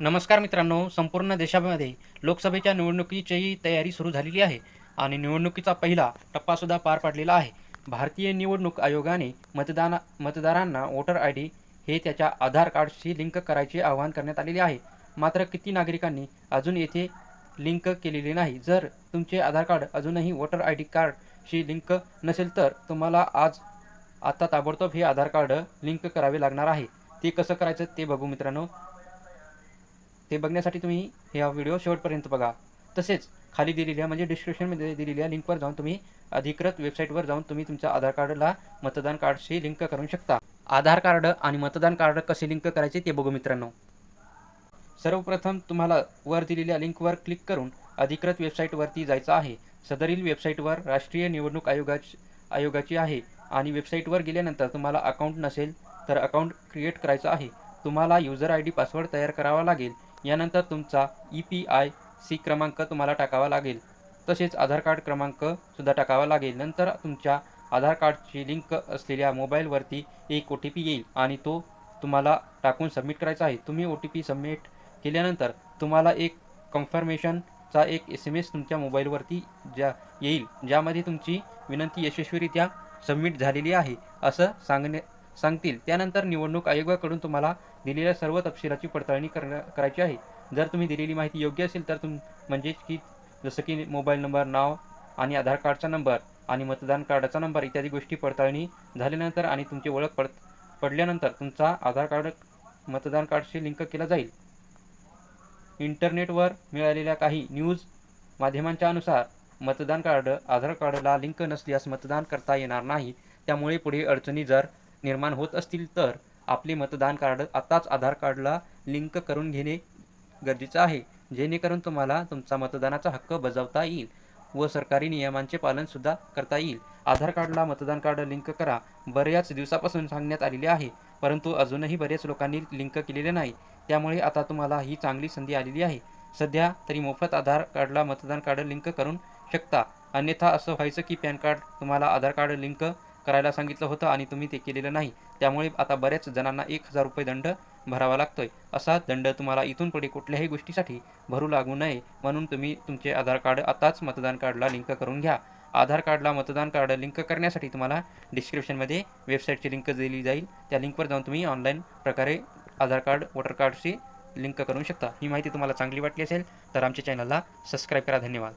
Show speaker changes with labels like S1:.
S1: नमस्कार मित्रांनो संपूर्ण देशामध्ये लोकसभेच्या निवडणुकीची तयारी सुरू झालेली आहे आणि निवडणुकीचा पहिला टप्पासुद्धा पार पडलेला आहे. भारतीय निवडणूक आयोगाने मतदान मतदारांना वोटर आय डी हे त्याच्या आधार कार्डशी लिंक करायचे आवाहन करण्यात आलेले आहे. मात्र किती नागरिकांनी अजून येथे लिंक केलेले नाही? जर तुमचे आधार कार्ड अजूनही वोटर आय डी कार्डशी लिंक नसेल तर तुम्हाला आज आता ताबडतोब हे आधार कार्ड लिंक करावे लागणार आहे. ते कसं करायचं ते बघू मित्रांनो. ते बघण्यासाठी तुम्ही हा व्हिडिओ शेवटपर्यंत बघा. तसेच खाली दिलेल्या म्हणजे डिस्क्रिप्शनमध्ये दिलेल्या लिंकवर जाऊन तुम्ही अधिकृत वेबसाईटवर जाऊन तुम्ही तुमच्या आधार कार्डला मतदान कार्डशी लिंक करू शकता. आधार कार्ड आणि मतदान कार्ड कसे लिंक करायचे ते बघू मित्रांनो. सर्वप्रथम तुम्हाला वर दिलेल्या लिंकवर क्लिक करून अधिकृत वेबसाईटवरती जायचं आहे. सदरील वेबसाईटवर राष्ट्रीय निवडणूक आयोगाची आयोगाची आहे आणि वेबसाईटवर गेल्यानंतर तुम्हाला अकाउंट नसेल तर अकाउंट क्रिएट करायचं आहे. तुम्हाला युजर आय डी पासवर्ड तयार करावा लागेल. यानंतर तुमचा ई पी आय सी क्रमांक तुम्हाला टाकावा लागेल. तसेच आधार कार्ड क्रमांकसुद्धा टाकावा लागेल. नंतर तुमच्या आधार कार्डची लिंक असलेल्या मोबाईलवरती एक ओ टी पी येईल आणि तो तुम्हाला टाकून सबमिट करायचा आहे. तुम्ही ओ टी पी सबमिट केल्यानंतर तुम्हाला एक कन्फर्मेशनचा एक एस एम एस तुमच्या मोबाईलवरती ज्या येईल ज्यामध्ये तुमची विनंती यशस्वीरित्या सबमिट झालेली आहे असं सांगणे सांगतील. त्यानंतर निवडणूक आयोगाकडून तुम्हाला दिलेल्या सर्व तपशिलाची पडताळणी करणं करायची आहे. जर तुम्ही दिलेली माहिती योग्य असेल तर तुम म्हणजेच की जसं की मोबाईल नंबर नाव आणि आधार कार्डचा नंबर आणि मतदान कार्डाचा नंबर इत्यादी गोष्टी पडताळणी झाल्यानंतर आणि तुमची ओळख पड पडल्यानंतर तुमचा आधार कार्ड मतदान कार्डशी लिंक केला जाईल. इंटरनेटवर मिळालेल्या काही न्यूज माध्यमांच्या अनुसार मतदान कार्ड आधार कार्डला लिंक नसल्यास मतदान करता येणार नाही. त्यामुळे पुढे अडचणी जर निर्माण होत असतील तर आपले मतदान कार्ड आताच आधार कार्डला लिंक करून घेणे गरजेचं आहे. जेणेकरून तुम्हाला तुमचा मतदानाचा हक्क बजावता येईल व सरकारी नियमांचे पालनसुद्धा करता येईल. आधार कार्डला मतदान कार्ड लिंक करा. बऱ्याच दिवसापासून सांगण्यात आलेले आहे परंतु अजूनही बरेच लोकांनी लिंक केलेले नाही. त्यामुळे आता तुम्हाला ही चांगली संधी आलेली आहे. सध्या तरी मोफत आधार कार्डला मतदान कार्ड लिंक करून शकता. अन्यथा असं व्हायचं की पॅन कार्ड तुम्हाला आधार कार्ड लिंक करायला सांगितलं होतं आणि तुम्ही ते केलेलं नाही. त्यामुळे आता बऱ्याच जणांना एक हजार रुपये दंड भरावा लागतोय. असा दंड तुम्हाला इथून पुढे कुठल्याही गोष्टीसाठी भरू लागू नये म्हणून तुम्ही तुमचे आधार कार्ड आताच मतदान कार्डला लिंक करून घ्या. आधार कार्डला मतदान कार्ड लिंक करण्यासाठी तुम्हाला डिस्क्रिप्शनमध्ये वेबसाईटची लिंक दिली जाईल. त्या लिंकवर जाऊन तुम्ही ऑनलाईन प्रकारे आधार कार्ड वोटर कार्डशी लिंक करू शकता. ही माहिती तुम्हाला चांगली वाटली असेल तर आमच्या चॅनलला सबस्क्राईब करा. धन्यवाद.